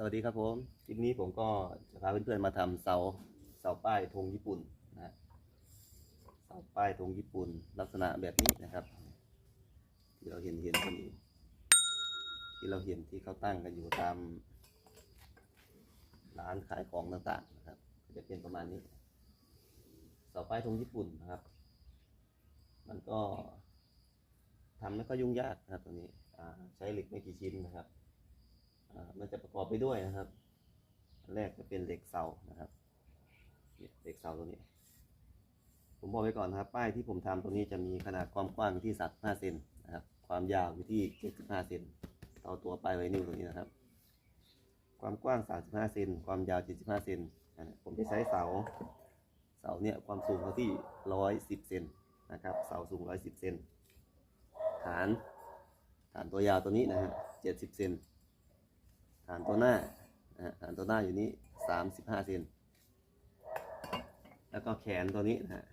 สวัสดีครับผมคลิปนี้ผมก็จะพาเพื่อนๆมาทำเสาเสาป้ายธงญี่ปุ่นนะฮะเสาป้ายธงญี่ปุ่น ลักษณะแบบนี้นะครับ ที่เราเห็นเห็นกันอยู่ที่เราเห็นที่เขาตั้งกันอยู่ตามร้านขายของต่างๆนะครับก็จะเป็นประมาณนี้ เสาป้ายธงญี่ปุ่นนะครับ มันก็ทำไม่ค่อยยุ่งยากนะครับตัวนี้ใช้เหล็กไม่กี่ชิ้นนะครับ มันจะประกอบไปด้วยนะครับแรกจะเป็นเหล็กเสานะครับเหล็กเสาตัวนี้ ผมบอกไว้ก่อนนะครับ ป้ายที่ผมทำตัวนี้จะมีขนาดความกว้างอยู่ที่35เซนนะครับ ความยาวอยู่ที่75เซนเอาตัวป้ายไว้นิ้วตัวนี้นะครับ ความกว้าง35เซนความยาว75เซนอ่าผมจะใช้เสา เสาเนี่ยความสูงเขาที่110เซนนะครับ เสาสูง110เซนฐาน ฐานตัวยาวตัวนี้นะฮะ70เซน ฐานตัวหน้าฐานตัวหน้าอยู่นี้สามสิบห้าเซนแล้วก็แขนตัวนี้นะฮะ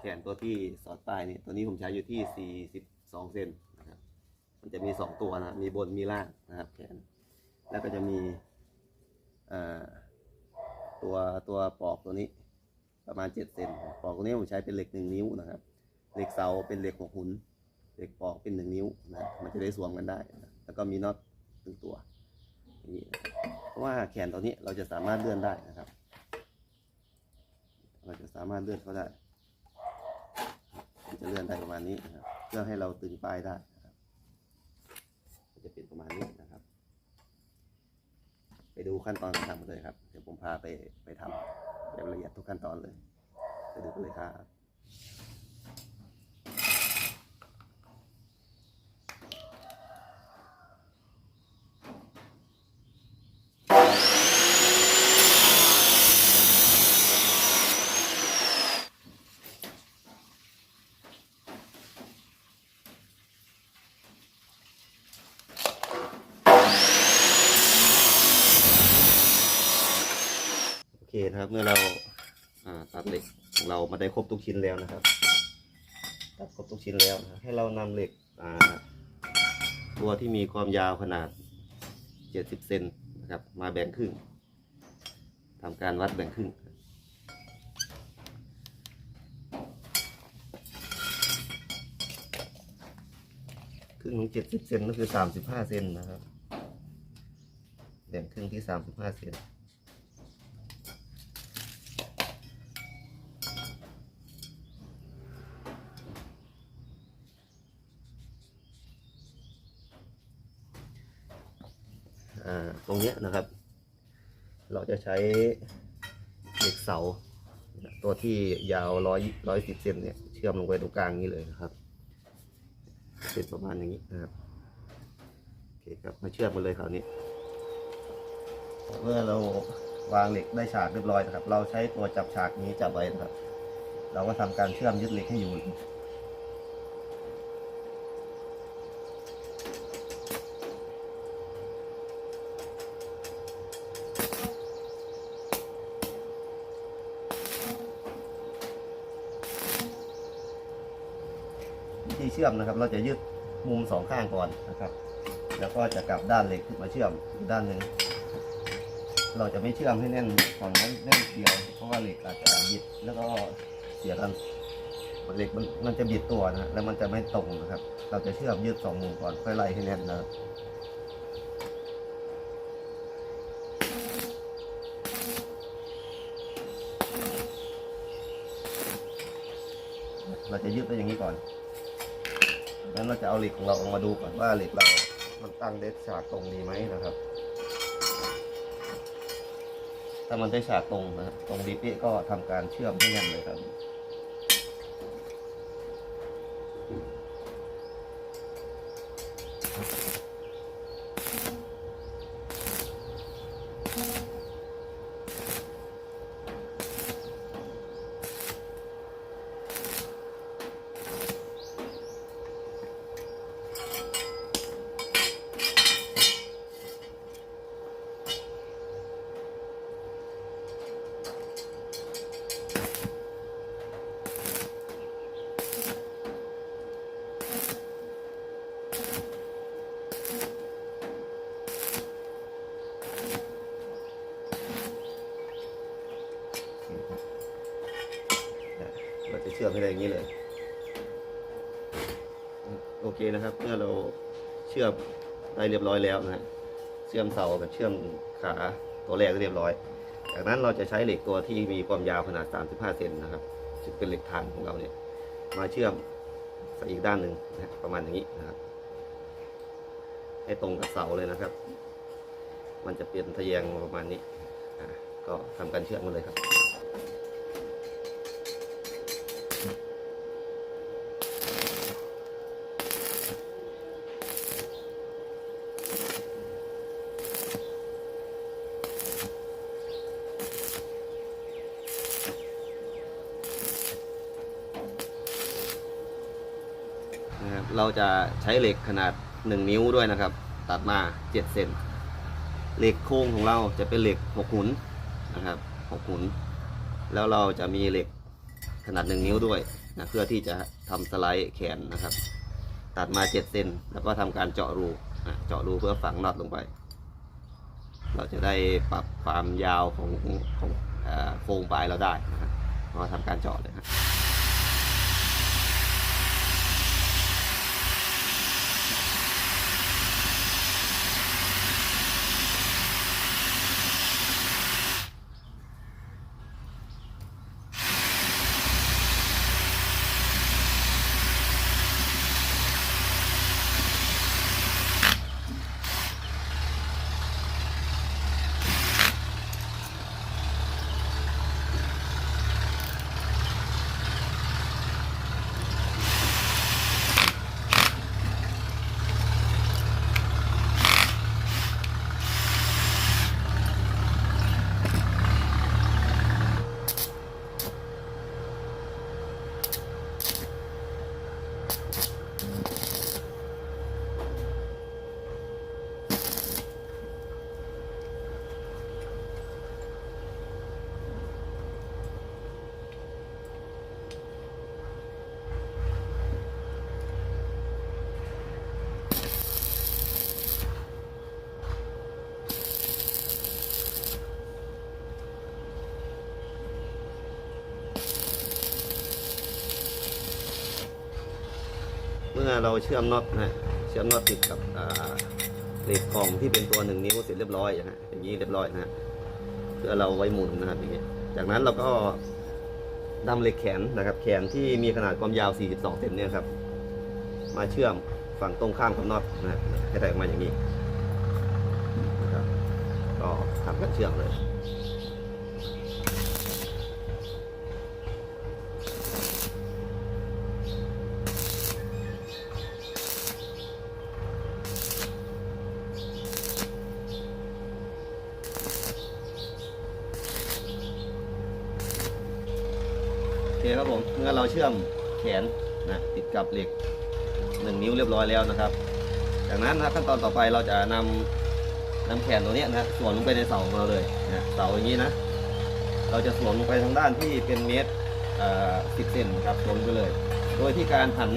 แขนตัวที่สอดปลายนี่ตัวนี้ผมใช้อยู่ที่สี่สิบสองเซนนะครับมันจะมีสองตัวนะมีบนมีล่างนะครับแขนแล้วก็จะมีอ่อตัวตัวปอกตัวนี้ประมาณเจ็ดเซนปอกตัวนี้ผมใช้เป็นเหล็กหนึ่งนิ้วนะครับเหล็กเสาเป็นเหล็กหกหุนเหล็กปอกเป็นหนึ่งนิ้วนะมันจะได้สวมกันได้นะแล้วก็มีน็อตหนึ่งตัว นี้นะครับเพราะว่าแขนตัวนี้เราจะสามารถเลื่อนได้นะครับ เราจะสามารถเลื่อนเขาได้จะเลื่อนได้ประมาณนี้นะครับเพื่อให้เราตึงปลายได้นะครับจะเป็นประมาณนี้นะครับ ไปดูขั้นตอนการทำกันเลยครับ เดี๋ยวผมพาไปไปทำแบบละเอียดทุกขั้นตอนเลยไปดูกันเลยครับ นะครับ เมื่อเราตัดเหล็กของเรามาได้ครบทุกชิ้นแล้วนะครับ ตัดครบทุกชิ้นแล้วนะให้เรานำเหล็กตัวที่มีความยาวขนาด 70 เซนนะครับ มาแบ่งครึ่งทำการวัดแบ่งครึ่งครึ่งของ70 เซนก็คือ 35 เซนนะครับ แบ่งครึ่งที่ 35 เซน อ่า ตรงนี้นะครับ เราจะใช้เหล็กเสา ตัวที่ยาวร้อยร้อยสิบเซนเนี่ยเชื่อมลงไปตรงกลางนี้เลยนะครับเป็นประมาณอย่างนี้นะครับโอเคครับมาเชื่อมกันเลยคราวนี้ เมื่อเราวางเหล็กได้ฉากเรียบร้อยนะครับ เราใช้ตัวจับฉากนี้จับไว้นะครับ เราก็ทำการเชื่อมยึดเหล็กให้อยู่ วิธีเชื่อมนะครับ เราจะยึดมุมสองข้างก่อนนะครับ แล้วก็จะกลับด้านเหล็กขึ้นมาเชื่อมอีกด้านหนึ่งเราจะไม่เชื่อมให้แน่นฝั่งนั้นแน่นเดียว เพราะว่าเหล็กอาจจะบิดแล้วก็เสียกันเหล็กมันมันจะบิดตัวนะแล้วมันจะไม่ตรงนะครับ เราจะเชื่อมยืดสองมุมก่อนค่อยไล่ให้แน่นนะครับเราจะยืดไปอย่างนี้ก่อน งั้นเราจะเอาเหล็กของเราออกมาดูก่อนว่าเหล็กเรา มันตั้งได้ฉากตรงดีไหมนะครับ ถ้ามันได้ฉากตรงนะครับตรงดีเป๊ะก็ทำการเชื่อมให้แน่นเลยครับ โชื่อมให้ได้อย่างนี้เลย โอเคนะครับ เมื่อเราเชื่อมได้เรียบร้อยแล้วนะฮะเชื่อมเสากับเชื่อมขาตัวแรกเรียบร้อย จากนั้นเราจะใช้เหล็กตัวที่มีความยาวขนาด 35 เซนนะครับซึ่งเป็นเหล็กฐานของเราเนี่ย มาเชื่อมใส่อีกด้านหนึ่งนะประมาณอย่างนี้นะครับ ให้ตรงกับเสาเลยนะครับ มันจะเปลี่ยนทะแยงประมาณนี้ก็ทำการเชื่อมกันเลยครับ เราจะใช้เหล็กขนาด 1 นิ้วด้วยนะครับ ตัดมา 7 เซนเหล็กโค้งของเราจะเป็นเหล็ก 6 หุนนะครับ 6 หุน แล้วเราจะมีเหล็กขนาด 1 นิ้วด้วยนะเพื่อที่จะทำสไลด์แขนนะครับ ตัดมา 7 เซนแล้วก็ทำการเจาะรูนะเจาะรูเพื่อฝังน็อตลงไป เราจะได้ปรับความยาวของของโครงปลายเราได้นะครับเราทำการเจาะเลยครับ เมื่อเราเชื่อมน็อตนะเชื่อมน็อตติดกับเหล็กกล่องที่เป็นตัวหนึ่งนิ้วเสร็จเรียบร้อยนะฮะอย่างนี้เรียบร้อยนะฮะเพื่อเราไว้หมุนนะครับอย่างนี้จากนั้นเราก็นำเหล็กแขนนะครับ แขนที่มีขนาดความยาว 42 เซนเนี่ยครับ มาเชื่อมฝั่งตรงข้ามกับน็อตนะฮะให้ได้ออกมาอย่างนี้นะครับก็ทำการเชื่อมเลย โอเคครับผม เชื่อมแขนนะติดกับเหล็กหนึ่งนิ้วเรียบร้อยแล้วนะครับ จากนั้นนะขั้นตอนต่อไปเราจะนำนำแขนตัวนี้นะสวมลงไปในเสาของเราเลยนะเสาอย่างนี้นะ เราจะสวมลงไปทางด้านที่เป็นเมตรสิบเซนนะครับสวมไปเลย โดยที่การหัน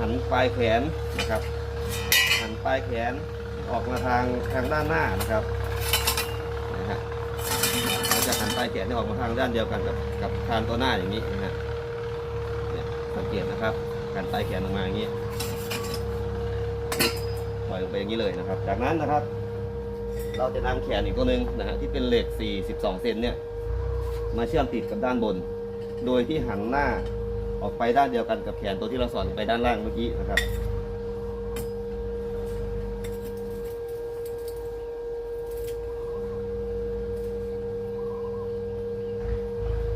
หันปลายแขนนะครับ หันปลายแขนออกมาทางทางด้านหน้านะครับนะฮะ จะหันปลายแขนออกมาทางด้านเดียวกันกับกับคานตัวหน้าอย่างนี้นะฮะเนี่ยสังเกตนะครับหันปลายแขนออกมาอย่างนี้ปล่อยลงไปอย่างนี้เลยนะครับ จากนั้นนะครับ เราจะนำแขนอีกตัวหนึ่งนะฮะที่เป็นเหล็ก 42 เซนเนี่ยมาเชื่อมติดกับด้านบน โดยที่หันหน้าออกไปด้านเดียวกันกับแขนตัวที่เราสอนไปด้านล่างเมื่อกี้นะครับ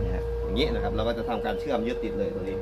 นะฮะ อย่างนี้นะครับ เราก็จะทำการเชื่อมยึดติดเลยตัวนี้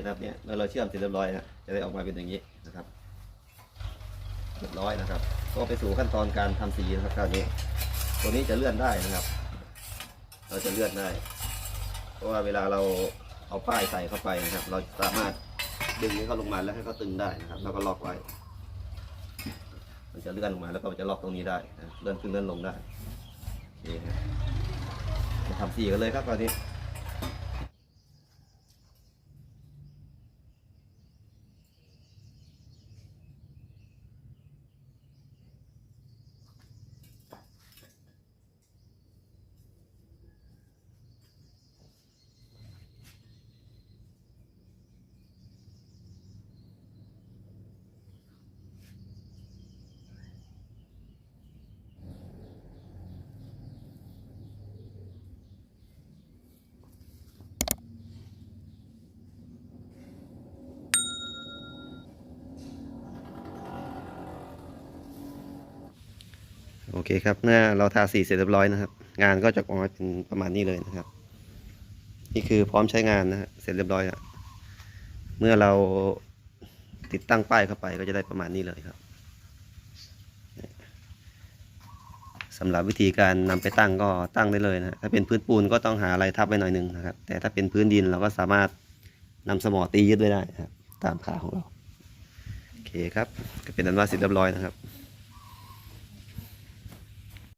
นะครับเนี่ยเมื่อเราเชื่อมเสร็จเรียบร้อยนะจะได้ออกมาเป็นอย่างนี้นะครับเรียบร้อยนะครับ ก็ไปสู่ขั้นตอนการทำสีนะครับคราวนี้ตัวนี้จะเลื่อนได้นะครับ เราจะเลื่อนได้ เพราะว่าเวลาเราเอาป้ายใส่เข้าไปนะครับ เราสามารถดึงให้เขาลงมาแล้วให้เขาตึงได้นะครับ แล้วก็ล็อกไว้ มันจะเลื่อนลงมาแล้วก็จะล็อกตรงนี้ได้นะเลื่อนขึ้นเลื่อนลงได้โอเคครับทำสีกันเลยครับคราวนี้ เคครับเมื่อเราทาสีเสร็จเรียบร้อยนะครับ งานก็จะออกมาเป็นประมาณนี้เลยนะครับ นี่คือพร้อมใช้งานนะเสร็จเรียบร้อยแล้วเมื่อเราติดตั้งป้ายเข้าไปก็จะได้ประมาณนี้เลยครับสำหรับวิธีการนำไปตั้งก็ตั้งได้เลยนะถ้าเป็นพื้นปูนก็ต้องหาอะไรทับไว้หน่อยหนึงนะครับ แต่ถ้าเป็นพื้นดินเราก็สามารถนำสมอตียึดไว้ได้นะครับ ตามขาของเราโอเคครับก็เป็นอันว่าเสร็จเรียบร้อยนะครับ